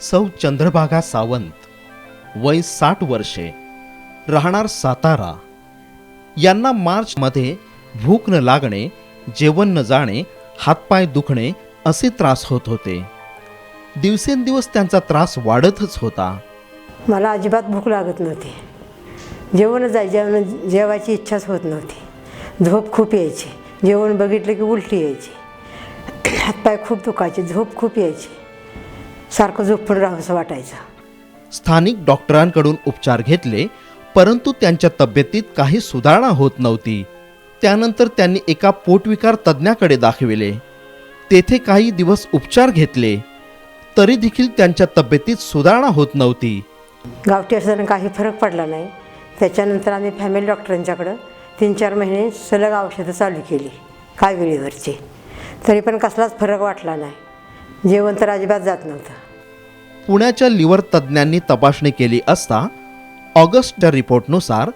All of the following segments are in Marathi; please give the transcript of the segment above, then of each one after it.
सौ चंद्रभागा सावंत वय साठ वर्षे राहणार सातारा. यांना मार्चमध्ये भूक न लागणे जेवण न जाणे हातपाय दुखणे असे त्रास होत होते. दिवसेंदिवस त्यांचा त्रास वाढतच होता. मला अजिबात भूक लागत नव्हती. जेवण जाय जेवण जेवायची इच्छाच होत नव्हती. झोप खूप यायची. जेवण बघितलं की उलटी यायची. हातपाय खूप दुखायचे झोप खूप यायची. सारखं झोपून राहावंसं वाटायचं. स्थानिक डॉक्टरांकडून उपचार घेतले परंतु त्यांच्या तब्येतीत काही सुधारणा होत नव्हती. त्यानंतर त्यांनी एका पोटविकार तज्ज्ञाकडे दाखविले. तेथे काही दिवस उपचार घेतले. तरी देखील त्यांच्या तब्येतीत सुधारणा होत नव्हती. गावठी असताना काही फरक पडला नाही. त्याच्यानंतर आम्ही फॅमिली डॉक्टरांच्याकडं तीन चार महिने सलग औषधं चालू केली काय वेळेवरची तरी पण कसलाच फरक वाटला नाही. जेवण तर अजिबात जात नव्हतं. पुण्याच्या लिव्हर तज्ज्ञांनी तपासणी केली असता ऑगस्टच्या रिपोर्टनुसार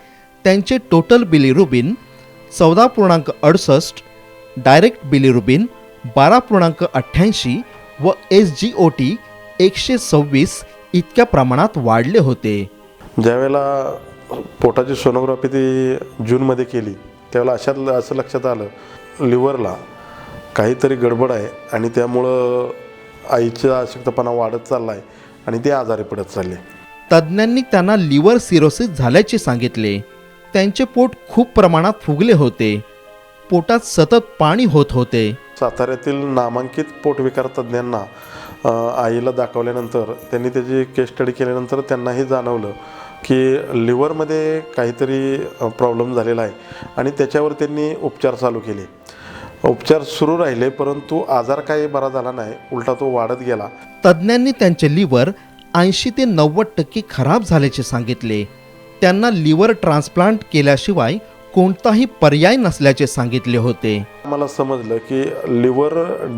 त्यांचे टोटल बिलिरुबिन चौदा पूर्णांक अडुसष्ट डायरेक्ट बिलिरुबिन बारा पूर्णांक अठ्ठ्याऐंशी व एस जी ओ टी एकशे सव्वीस इतक्या प्रमाणात वाढले होते. ज्यावेळेला पोटाची सोनोग्राफी ती जूनमध्ये केली त्यावेळेला अशात असं लक्षात आलं लिव्हरला काहीतरी गडबड आहे आणि त्यामुळं आईचा अशक्तपणा वाढत चालला आहे आणि ते आजारी पडत चालले. तज्ज्ञांनी त्यांना लिव्हर सिरोसिस झाल्याचे सांगितले. त्यांचे पोट खूप प्रमाणात फुगले होते. पोटात सतत पाणी होत होते. साताऱ्यातील नामांकित पोटविकार तज्ज्ञांना आईला दाखवल्यानंतर त्यांनी त्याची केस स्टडी केल्यानंतर त्यांनाही जाणवलं की लिव्हरमध्ये काहीतरी प्रॉब्लेम झालेला आहे आणि त्याच्यावर त्यांनी उपचार चालू केले. उपचार सुरू राहिले परंतु आजार काही बरा झाला नाही. उलटा तो वाढत गेला. तज्ज्ञांनी त्यांचे लिव्हर ऐंशी ते नव्वद टक्के खराब झाल्याचे सांगितले. त्यांना लिव्हर ट्रान्सप्लांट केल्याशिवाय कोणताही पर्याय नसल्याचे सांगितले होते. मला समजलं की लिव्हर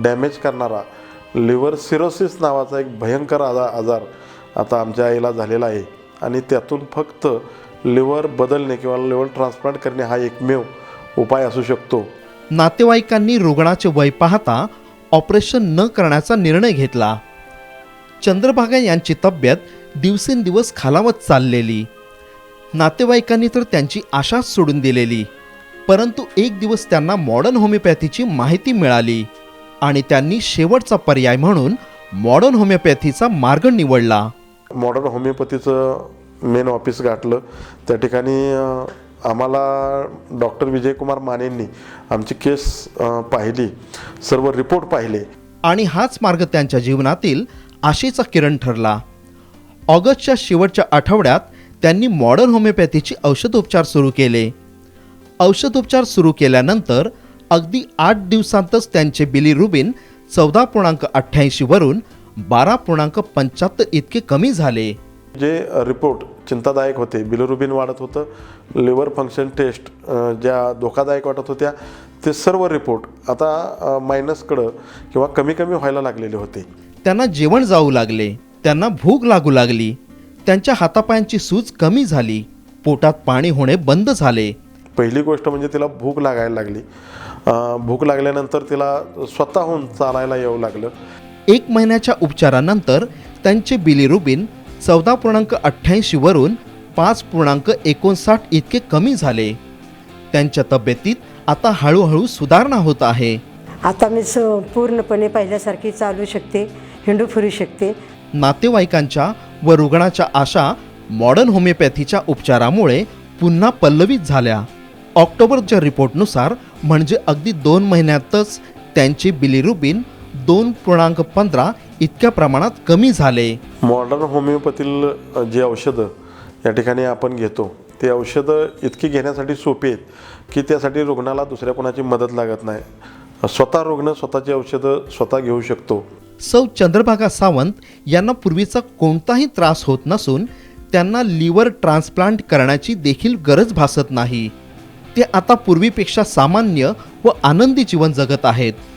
डॅमेज करणारा लिव्हर सिरोसिस नावाचा एक भयंकर आजा आजार आता आमच्या आईला झालेला आहे. आणि त्यातून फक्त लिव्हर बदलणे किंवा लिव्हर ट्रान्सप्लांट करणे हा एकमेव उपाय असू शकतो. नातेवाईकांनी रुग्णाचे वय पाहता ऑपरेशन न करण्याचा निर्णय घेतला. चंद्रभागा यांची तब्येत दिवसेंदिवस खालावत चाललेली. नातेवाईकांनी तर त्यांची आशाच सोडून दिलेली. परंतु एक दिवस त्यांना मॉडर्न होमिओपॅथीची माहिती मिळाली आणि त्यांनी शेवटचा पर्याय म्हणून मॉडर्न होमिओपॅथीचा मार्ग निवडला. मॉडर्न होमिओपॅथीचं मेन ऑफिस गाठलं. त्या ठिकाणी आम्हाला डॉक्टर विजयकुमार मानेंनी आमची केस पाहिली सर्व रिपोर्ट पाहिले. आणि हाच मार्ग त्यांच्या जीवनातील आशेचा किरण ठरला. ऑगस्टच्या शेवटच्या आठवड्यात त्यांनी मॉडर्न होमिओपॅथीची औषधोपचार सुरू केले. औषधोपचार सुरू केल्यानंतर अगदी आठ दिवसांतच त्यांचे बिलिरुबिन चौदा पूर्णांक अठ्ठ्याऐंशीवरून बारा पूर्णांक पंच्याहत्तर इतके कमी झाले. जे रिपोर्ट चिंतादायक होते बिलोरुबिन वाढत होतं लिव्हर फंक्शन टेस्ट ज्या धोकादायक वाटत होत्या ते सर्व रिपोर्ट आता मायनसकडं किंवा कमी कमी व्हायला लागलेले होते. त्यांना जेवण जाऊ लागले त्यांना भूक लागू लागली त्यांच्या हातापायांची सूज कमी झाली पोटात पाणी होणे बंद झाले. पहिली गोष्ट म्हणजे तिला भूक लागायला लागली. भूक लागल्यानंतर तिला स्वतःहून चालायला येऊ लागलं. एक महिन्याच्या उपचारानंतर त्यांचे बिलिरुबिन चौदा पूर्णांक अठ्ठ्याऐंशीवरून पाच पूर्णांक एकोणसाठ इतके कमी झाले. त्यांच्या तब्येतीत आता हळूहळू सुधारणा होत आहे. आता मी पूर्णपणे पहिल्यासारखी चालू शकते हिंडू फिरू शकते. नातेवाईकांच्या व रुग्णाच्या आशा मॉडर्न होमिओपॅथीच्या उपचारामुळे पुन्हा पल्लवित झाल्या. ऑक्टोबरच्या रिपोर्टनुसार म्हणजे अगदी दोन महिन्यातच त्यांचे बिलिरुबिन दोन पूर्णांक पंधरा इतक्या प्रमाणात कमी झाले. मॉडर्न होमिओपॅथील जी औषधं या ठिकाणी आपण घेतो ते औषधं इतकी घेण्यासाठी सोपी आहेत की त्यासाठी रुग्णाला दुसऱ्या कोणाची मदत लागत नाही. स्वतः रुग्ण स्वतःची औषधं स्वतः घेऊ शकतो. सौ चंद्रभागा सावंत यांना पूर्वीचा कोणताही त्रास होत नसून त्यांना लिव्हर ट्रान्सप्लांट करण्याची देखील गरज भासत नाही. ते आता पूर्वीपेक्षा सामान्य व आनंदी जीवन जगत आहेत.